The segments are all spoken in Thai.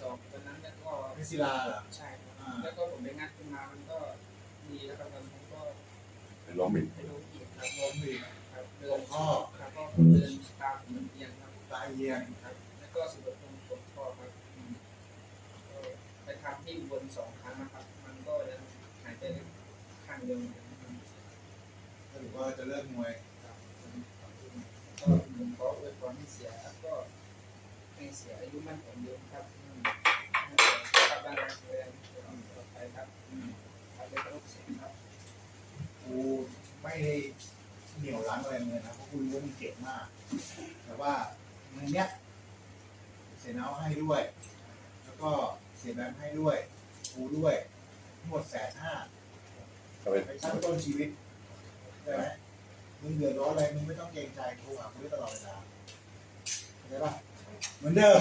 สอบตอนนั้นแล้วก็เพชรศิลาเหรอใช่ครับอ่าแล้วก็ผมไปงัดขึ้นมามันก็ดีแล้วครับตอนนั้นก็เป็นลองบิดไปดูอีกครับล้มอีกครับเดิตนกข้อครับก็เดินตามเหมือนเอียงครับตายเยียงครับ แล้วก็สะดุดตรงกดข้อครับอืมก็ไปทำที่อุบนสองครั้งนะครับ มันก็ยังหายใจข้างเดียวเหมือนกันครับ ก็ถือว่าจะเลิกมวยครับก็ผมขออวยพรให้เสียครับก็ให้เสียอายุมั่นขวัญยืนครับอืมให้เสียสุขภาพร่างกายแข็งแรงปลอดภัยครับ อืม ครับเป็นโรคเสียครับ กู ไม่ได้เหนียวรั้งอะไรเลยนะเพราะกูรู้ว่ามึงเจ็บมาก แต่ว่าเงินเนี้ยเสียน้าให้ด้วย แล้วก็เสียแบงค์ให้ด้วยกูด้วยทั้งหมดแสนห้าก็เป็นไปชั้นต้นชีวิตได้ไหมมึงเดือดร้อนอะไรมึงไม่ต้องเกรงใจกูหากูได้ตลอดเวลาเข้าใจปะเหมือนเดิม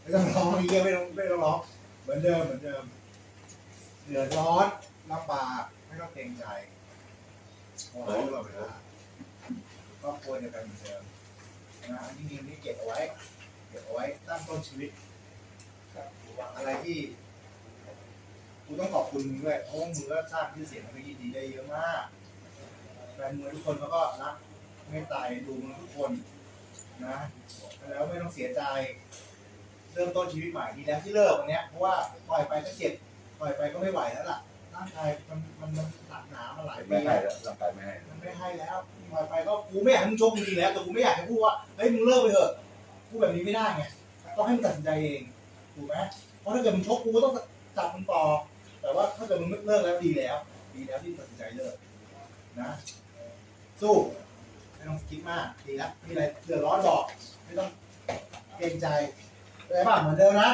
ไม่ต้องร้องไอ้เหี้ยไม่ต้องไม่ต้องร้องเหมือนเดิมเหมือนเดิมเดือดร้อนลำบากไม่ต้องเกรงใจ ครอบครัวเดียวกันเหมือนเดิมนะอันนี้เงินนี้เก็บเอาไว้ เก็บเอาไว้ตั้งต้นชีวิตกับอะไรที่กูต้องขอบคุณมึงด้วยเพราะว่ามึงก็สร้างชื่อเสียงให้พี่ดีได้เยอะมากแฟนมวยทุกคนเขาก็รักเมตตายดูมึงทุกคนนะแล้วไม่ต้องเสียใจ เริ่มต้นชีวิตใหม่ดีแล้วที่เลิกวันเนี้ยเพราะว่าปล่อยไปก็เจ็บปล่อยไปก็ไม่ไหวแล้วล่ะ ร่างกายมันมันมันหนักหนามาหลายปีไม่ให้แล้วแล้วร่างกายไม่ให้มันไม่ให้แล้วปล่อยไปก็กูไม่อยากให้มึงชกจริงๆแล้วแต่กูไม่อยากให้พูดว่าเฮ้ยมึงเลิกไปเถอะพูดแบบนี้ไม่ได้ไงต้องให้มึงตัดสินใจเองถูกไหมเพราะถ้าเกิดมึงชกกูก็ต้องจับมึงต่อแต่ว่าถ้าเกิดมึงเลิกแล้วดีแล้ว ดีแล้วที่ตัดสินใจเลิกนะ สู้ไม่ต้องคิดมากดีแล้วมีอะไรเดือดร้อนบอกไม่ต้องเกรงใจเข้าใจป่ะเหมือนเดิมนะ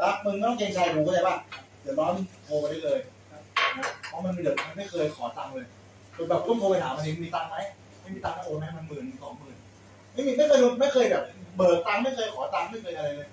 ตั๊กมึงไม่ต้องเกรงใจกูเข้าใจป่ะเดือดร้อนโทรไปได้เลยนะ เพราะมันไม่เดือดมันไม่เคยขอตังค์เลยจนแบบต้องโทรไปถามมันเองมีตังค์ไหมไม่มีตังค์ก็โอนให้มันหมื่นสองหมื่นไม่มีไม่เคยไม่เคยแบบ เบิกตังค์ไม่เคยขอตังค์ไม่เคยอะไรเลย